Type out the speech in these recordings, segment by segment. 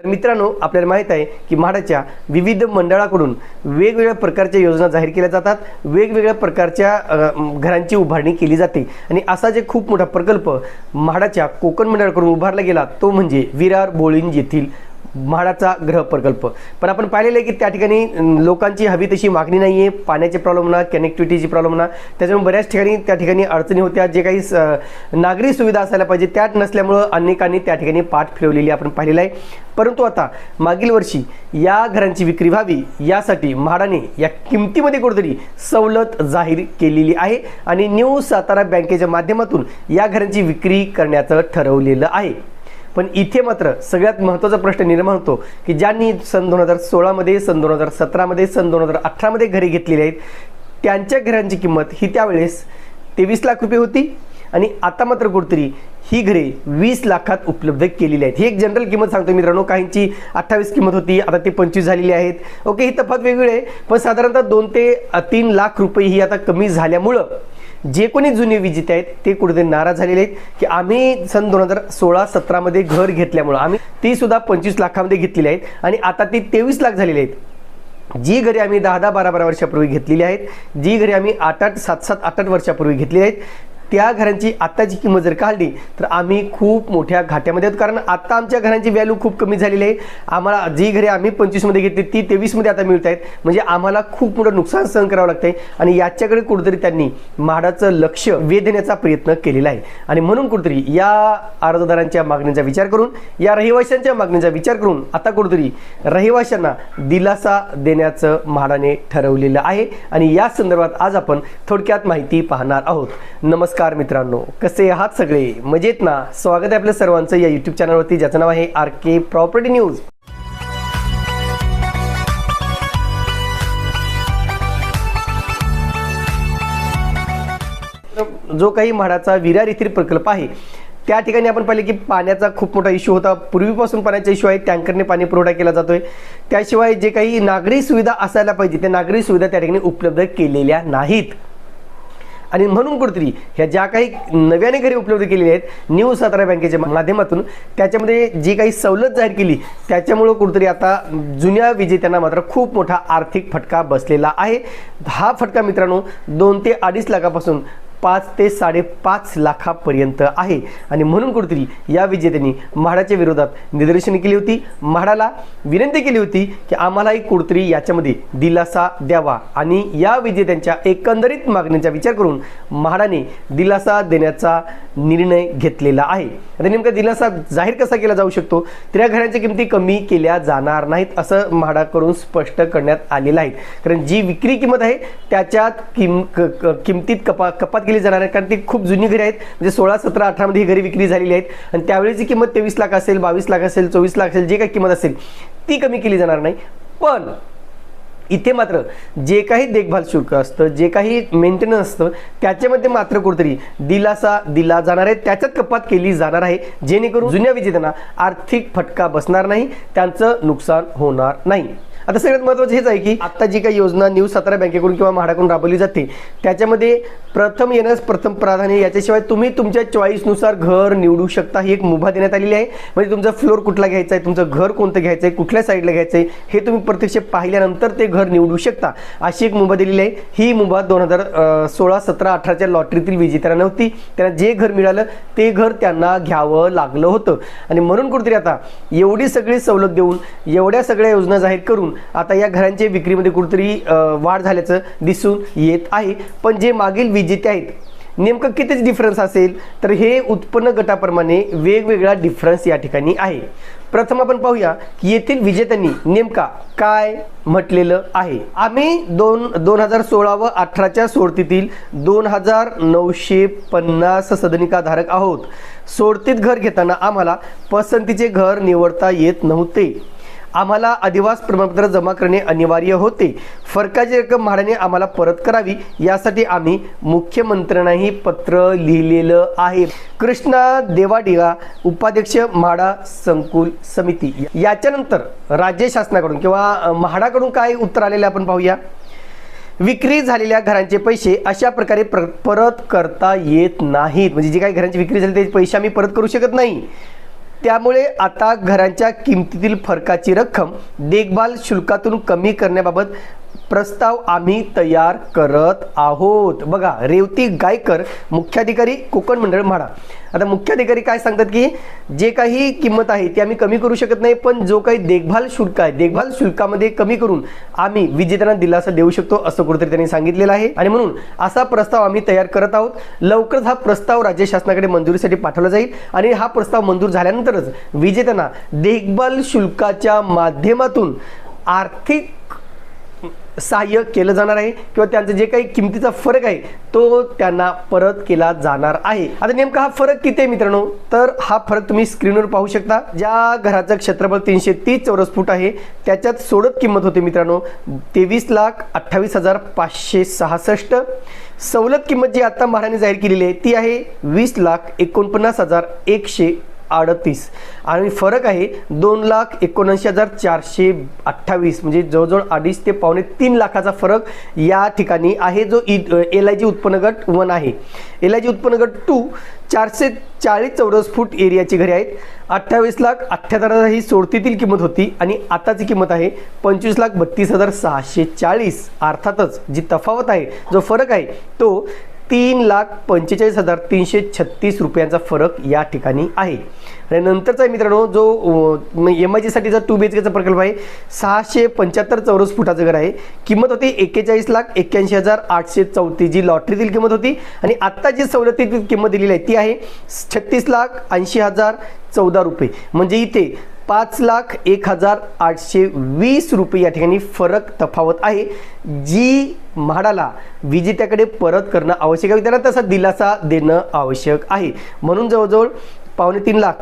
तर मित्रांनो आपल्याला माहीत आहे की म्हाडाच्या विविध मंडळाकडून वेगवेगळ्या प्रकारच्या योजना जाहीर केल्या जातात. वेगवेगळ्या प्रकारच्या घरांची उभारणी केली जाते. आणि असा जे खूप मोठा प्रकल्प म्हाडाच्या कोकण मंडळाकडून उभारला गेला तो म्हणजे विरार बोळींज येथील म्हाडाचा ग्रह प्रकल्प पण आपण पाहिलेलं आहे की त्या ठिकाणी लोकांची हवी तशी मागणी नाही आहे पाण्याचे प्रॉब्लेम म्हणा कनेक्टिव्हिटीची प्रॉब्लेम म्हणा त्याच्यामुळे बऱ्याच ठिकाणी त्या ठिकाणी अडचणी होत्या. जे काही स- नागरी सुविधा असायला पाहिजे त्यात नसल्यामुळं अनेकांनी त्या ठिकाणी पाठ फिरवलेली आपण पाहिलेलं आहे. परंतु आता मागील वर्षी या घरांची विक्री व्हावी यासाठी म्हाडाने या किमतीमध्ये कुठेतरी सवलत जाहीर केलेली आहे आणि न्यू सातारा बँकेच्या माध्यमातून या घरांची विक्री करण्याचं ठरवलेलं आहे. पण इथे मात्र सगळ्यात महत्त्वाचा प्रश्न निर्माण होतो की ज्यांनी सन दोन हजार सोळामध्ये सन दोन हजार सतरामध्ये सन दोन हजार अठरामध्ये घरे घेतलेली आहेत त्यांच्या घरांची किंमत ही त्यावेळेस तेवीस लाख रुपये होती. आणि आता मात्र कुठतरी ही घरे वीस लाखात उपलब्ध केलेली आहेत. ही एक जनरल किंमत सांगतो मित्रांनो. काहींची अठ्ठावीस किंमत होती आता ते पंचवीस झालेली आहेत. ओके ही तफात वेगळी आहे पण साधारणतः दोन ते तीन लाख रुपये ही आता कमी झाल्यामुळं जे कोणी जुने विजेते आहेत ते कुठेतरी नाराज झालेले आहेत की आम्ही सन दोन हजार सोळा सतरामध्ये घर घेतल्यामुळं आम्ही ती सुद्धा पंचवीस लाखामध्ये घेतलेली आहेत आणि आता ती तेवीस लाख झालेली आहेत. जी घरे आम्ही दहा दहा बारा बारा वर्षापूर्वी घेतलेली आहेत जी घरे आम्ही आठ आठ सात सात आठ आठ वर्षापूर्वी घेतली आहेत त्या घरांची आत्ताची किंमत जर काढली तर आम्ही खूप मोठ्या घाट्यामध्ये आहोत. कारण आत्ता आमच्या घरांची व्हॅल्यू खूप कमी झालेली आहे. आम्हाला जी घरे आम्ही पंचवीसमध्ये घेतली ती तेवीसमध्ये आता मिळत आहेत म्हणजे आम्हाला खूप मोठं नुकसान सहन करावं लागतंय. आणि याच्याकडे कुठेतरी त्यांनी म्हाडाचं लक्ष वेधण्याचा प्रयत्न केलेला आहे. आणि म्हणून कुठेतरी या अर्जदारांच्या मागणीचा विचार करून या रहिवाशांच्या मागणीचा विचार करून आता कुठेतरी रहिवाशांना दिलासा देण्याचं म्हाडाने ठरवलेलं आहे. आणि या संदर्भात आज आपण थोडक्यात माहिती पाहणार आहोत. नमस्कार. मित्रांनो कसे आहात सगळे? मजेत ना? स्वागत आहे आपल्या सर्वांचं या युट्यूब चॅनलवरती ज्याचं नाव आहे आर के प्रॉपर्टी न्यूज जो काही म्हाडाचा विरार येथील प्रकल्प आहे त्या ठिकाणी आपण पाहिले की पाण्याचा खूप मोठा इश्यू होता. पूर्वीपासून पाण्याचा इश्यू आहे टँकरने पाणी पुरवठा केला जातोय. त्याशिवाय जे काही नागरी सुविधा असायला पाहिजे त्या नागरी सुविधा त्या ठिकाणी उपलब्ध केलेल्या नाहीत. आणि म्हणून कुठेतरी ह्या ज्या काही नव्याने घरी उपलब्ध केलेल्या आहेत न्यू सातारा बँकेच्या माध्यमातून त्याच्यामध्ये जी काही सवलत जाहीर केली त्याच्यामुळं कुठेतरी आता जुन्या विजेत्यांना मात्र खूप मोठा आर्थिक फटका बसलेला आहे. हा फटका मित्रांनो दोन ते अडीच लाखापासून पाच ते साडेपाच लाखापर्यंत आहे. आणि म्हणून कुठेतरी या विजेत्यांनी म्हाडाच्या विरोधात निदर्शने केली होती. म्हाडाला विनंती केली होती की आम्हालाही कुठेतरी याच्यामध्ये दिलासा द्यावा. आणि या विजेत्यांच्या एकंदरीत मागणीचा विचार करून म्हाडाने दिलासा देण्याचा निर्णय घेतलेला आहे. आता नेमका दिलासा जाहीर कसा केला जाऊ शकतो? तर या घरांच्या किमती कमी केल्या जाणार नाहीत असं म्हाडाकडून स्पष्ट करण्यात आलेलं आहे. कारण जी विक्री किंमत आहे त्याच्यात किम क- क- किमतीत कपा कपात केली जाणार आहे. कारण ती खूप जुनी घरी आहेत. म्हणजे सोळा सतरा अठरामध्ये ही घरी विक्री झालेली आहेत. आणि त्यावेळेची किंमत तेवीस लाख असेल बावीस लाख असेल चोवीस लाख असेल जे काही किंमत असेल ती कमी केली जाणार नाही. पण इथे मात्र जे काही देखभाल शुल्क असतं जे काही मेंटेनन्स असतं त्याच्यामध्ये मात्र कुठेतरी दिलासा दिला जाणार आहे. त्याच्यात कपात केली जाणार आहे. जेणेकरून जुन्या विजेत्यांना आर्थिक फटका बसणार नाही. त्यांचं नुकसान होणार नाही. आता सगळ्यात महत्त्वाचं हेच आहे की आता जी काही योजना न्यू सातारा बँकेकडून किंवा म्हाडाकडून राबवली जाते त्याच्यामध्ये प्रथम येण्यास प्रथम प्राधान्य याच्याशिवाय तुम्ही तुमच्या चॉईसनुसार घर निवडू शकता ही एक मुभा देण्यात आलेली आहे. म्हणजे तुमचा फ्लोअर कुठला घ्यायचा आहे तुमचं घर कोणतं घ्यायचं आहे कुठल्या साईडला घ्यायचं आहे हे तुम्ही प्रत्यक्ष पाहिल्यानंतर ते घर निवडू शकता. अशी एक मुभा दिलेली आहे. ही मुभा दोन हजार सोळा सतरा अठराच्या लॉटरीतील विजेत्यांना नव्हती. त्यांना जे घर मिळालं ते घर त्यांना घ्यावं लागलं होतं. आणि म्हणून कुठेतरी आता एवढी सगळी सवलत देऊन एवढ्या सगळ्या योजना जाहीर करून आता या घरांच्या विक्रीमध्ये कुठेतरी वाढ झाल्याचं दिसून येत आहे. पण जे मागील विजेते आहेत नेमकं कितीच डिफरन्स असेल तर हे उत्पन्न गटाप्रमाणे वेगवेगळा डिफरन्स या ठिकाणी आहे. प्रथम आपण पाहूया की येथील विजेत्यांनी नेमका काय म्हटलेलं आहे. आम्ही दोन दोन हजार सोळा व अठराच्या सोडतीतील दोन हजार नऊशे पन्नास सदनिकाधारक आहोत. सोडतीत घर घेताना आम्हाला पसंतीचे घर निवडता येत नव्हते. आम्हाला अधिवास प्रमाणपत्र जमा करणे अनिवार्य होते. फरकाची रक्कम म्हाडाने आम्हाला परत करावी यासाठी आम्ही मुख्यमंत्र्यांनाही पत्र लिहिलेलं आहे. कृष्णा देवाडिगा उपाध्यक्ष म्हाडा संकुल समिती. याच्यानंतर राज्य शासनाकडून किंवा म्हाडाकडून काय उत्तर आलेलं आपण पाहूया. विक्री झालेल्या घरांचे पैसे अशा प्रकारे प्र परत करता येत नाहीत. म्हणजे जे काही घरांची विक्री झाली त्याचे पैसे आम्ही परत करू शकत नाही. त्यामुळे आता घरांच्या किमतीतील फरकाची रक्कम देखभाल शुल्कातून कमी करण्याबाबत प्रस्ताव आम्ही तयार करत आहोत. बघा रेवती गायकर मुख्याधिकारी कोकण मंडळ म्हाडा. आता मुख्याधिकारी काय सांगतात की जे काही किंमत आहे ती आम्ही कमी करू शकत नाही पण जो काही देखभाल शुल्क आहे देखभाल शुल्कामध्ये कमी करून आम्ही विजेत्यांना दिलासा देऊ शकतो असं कुठेतरी त्यांनी सांगितलेलं आहे. आणि म्हणून असा प्रस्ताव आम्ही तयार करत आहोत. लवकरच हा प्रस्ताव राज्य शासनाकडे मंजुरीसाठी पाठवला जाईल आणि हा प्रस्ताव मंजूर झाल्यानंतरच विजेत्यांना देखभाल शुल्काच्या माध्यमातून आर्थिक सहाय्य केलं जाणार आहे किंवा त्यांचं जे काही किमतीचा फरक आहे तो त्यांना परत केला जाणार आहे. आता नेमका हा फरक किती आहे मित्रांनो? तर हा फरक तुम्ही स्क्रीनवर पाहू शकता. ज्या घराचं क्षेत्रफळ तीनशे तीस चौरस फूट आहे त्याच्यात सोडत किंमत होती मित्रांनो तेवीस लाख अठ्ठावीस हजार पाचशे सहासष्ट. सवलत किंमत जी आता म्हाडाने जाहीर केलेली आहे ती आहे वीस लाख एकोणपन्नास हजार एकशे अडतीस. आणि फरक आहे दोन लाख एकोणऐंशी हजार चारशे अठ्ठावीस. म्हणजे जवळजवळ अडीच ते पावणे तीन लाखाचा फरक या ठिकाणी आहे जो इ एल आय जी उत्पन्न गट वन आहे. एल आय जी उत्पन्न गट टू चारशे चाळीस चौरस फूट एरियाची घरे आहेत. अठ्ठावीस लाख अठ्ठ्याहत्तर हजार ही सोडतीतील किंमत होती आणि आताची किंमत आहे पंचवीस लाख बत्तीस हजार सहाशे चाळीस. अर्थातच जी तफावत आहे जो फरक आहे तो तीन लाख पंचेचाळीस हजार तीनशे छत्तीस रुपयांचा फरक या ठिकाणी आहे. आणि नंतरचा मित्रांनो जो एम आय जीसाठीचा टू बी एच केचा प्रकल्प आहे सहाशे पंच्याहत्तर चौरस फुटाचं घर आहे. किंमत होती एक्केचाळीस लाख एक्क्याऐंशी हजार आठशे चौतीस जी लॉटरीतील किंमत होती. आणि आत्ता जी सवलतीतील किंमत दिलेली आहे ती आहे छत्तीस लाख ऐंशी हजार चौदा रुपये. म्हणजे इथे पाच लाख एक हजार आठशे वीस रुपये या ठिकाणी फरक तफावत आहे. जी म्हाडाला विजेत्याकडे परत करणं आवश्यक आहे. त्यांना तसा दिलासा देणं आवश्यक आहे. म्हणून जवळजवळ पावणे तीन लाख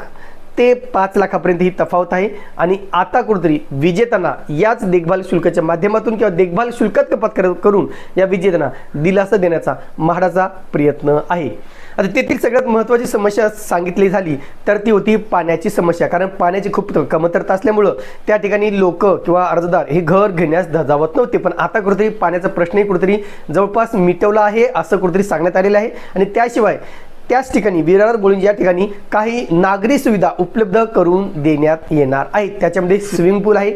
ते पाच लाखापर्यंत ही तफावत आहे. आणि आता कुठेतरी विजेत्यांना याच देखभाल शुल्काच्या माध्यमातून किंवा देखभाल शुल्कात कपात कर- करून या विजेत्यांना दिलासा देण्याचा म्हाडाचा प्रयत्न आहे. आता तेथील सगळ्यात महत्त्वाची समस्या सांगितली झाली तर ती होती पाण्याची समस्या. कारण पाण्याची खूप कमतरता असल्यामुळं त्या ठिकाणी लोक किंवा अर्जदार हे घर घेण्यास धजावत नव्हते. पण आता कुठेतरी पाण्याचा प्रश्नही कुठेतरी जवळपास मिटवला आहे असं कुठेतरी सांगण्यात आलेलं आहे. आणि त्याशिवाय त्याच ठिकाणी विरार बोलून या ठिकाणी काही नागरी सुविधा उपलब्ध करून देण्यात येणार आहेत. त्याच्यामध्ये स्विमिंग पूल आहे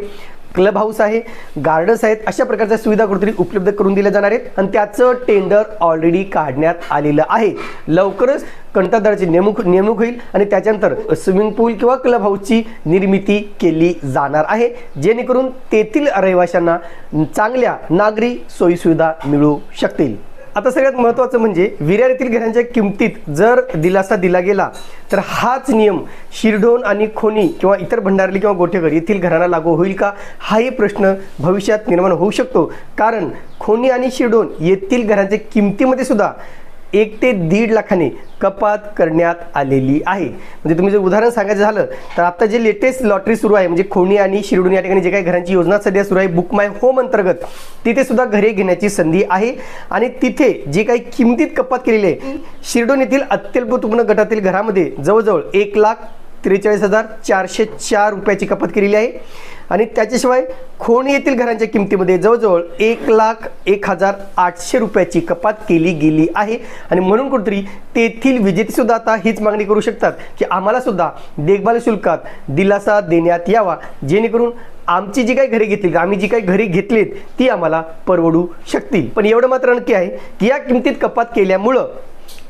क्लब हाऊस आहे गार्डन्स आहेत अशा प्रकारच्या सुविधा कुठेतरी उपलब्ध करून दिल्या जाणार आहेत आणि त्याचं टेंडर ऑलरेडी काढण्यात आलेलं आहे. लवकरच कंत्राटदाराची नेमणूक नेमणूक होईल आणि त्याच्यानंतर स्विमिंग पूल किंवा क्लब हाऊसची निर्मिती केली जाणार आहे. जेणेकरून तेथील रहिवाशांना चांगल्या नागरी सोयीसुविधा मिळू शकतील. आता सगळ्यात महत्त्वाचं म्हणजे विरार येथील घरांच्या किमतीत जर दिलासा दिला गेला तर हाच नियम शिरढोण आणि खोनी किंवा इतर भंडारली किंवा गोठेघर येथील घरांना लागू होईल का? हाही प्रश्न भविष्यात निर्माण होऊ शकतो. कारण खोनी आणि शिरढोण येथील घरांच्या किमतीमध्ये सुद्धा एक ते दीड लाखाने कपात करण्यात आलेली आहे. म्हणजे तुम्ही जर उदाहरण सांगायचं झालं तर आता जे लेटेस्ट लॉटरी सुरू आहे म्हणजे खोणी आणि शिरडून या ठिकाणी जे काही घरांची योजना सध्या सुरू आहे बुक माय होम अंतर्गत तिथे सुद्धा घरे घेण्याची संधी आहे. आणि तिथे जे काही किमतीत कपात केलेली आहे शिरडून येथील अत्यल्प उत्पन्न गटातील घरामध्ये जवळजवळ एक लाख त्रेचाळीस हजार चारशे चार रुपयाची कपात केलेली आहे. आणि त्याच्याशिवाय खोणी येथील घरांच्या किमतीमध्ये जवळजवळ एक लाख एक हजार आठशे रुपयाची कपात केली गेली आहे. आणि म्हणून कुठेतरी तेथील विजेतेसुद्धा आता हीच मागणी करू शकतात की आम्हालासुद्धा देखभाल शुल्कात दिलासा देण्यात यावा जेणेकरून आमची जी काही घरे घेतली आम्ही जी काही घरे घेतलीत ती आम्हाला परवडू शकतील. पण एवढं मात्र नक्की आहे की या किमतीत कपात केल्यामुळं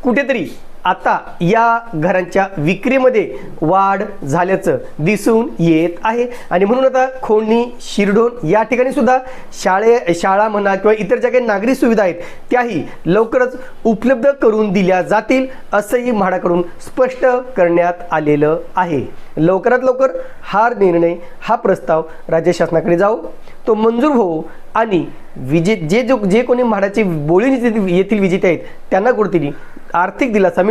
कुठेतरी आता या घरांच्या विक्रीमध्ये वाढ झाल्याचं दिसून येत आहे. आणि म्हणून आता खोडणी शिरडोन या ठिकाणी सुद्धा शाळे शाळा म्हणा किंवा इतर ज्या काही नागरी सुविधा आहेत त्याही लवकरच उपलब्ध करून दिल्या जातील असंही म्हाडाकडून स्पष्ट करण्यात आलेलं आहे. लवकरात लवकर हा निर्णय हा प्रस्ताव राज्य शासनाकडे जाऊ तो मंजूर होऊ आणि विजे जे जो जे कोणी म्हाडाचे बोळी येथील विजेते आहेत त्यांना कुठेतरी आर्थिक दिलासा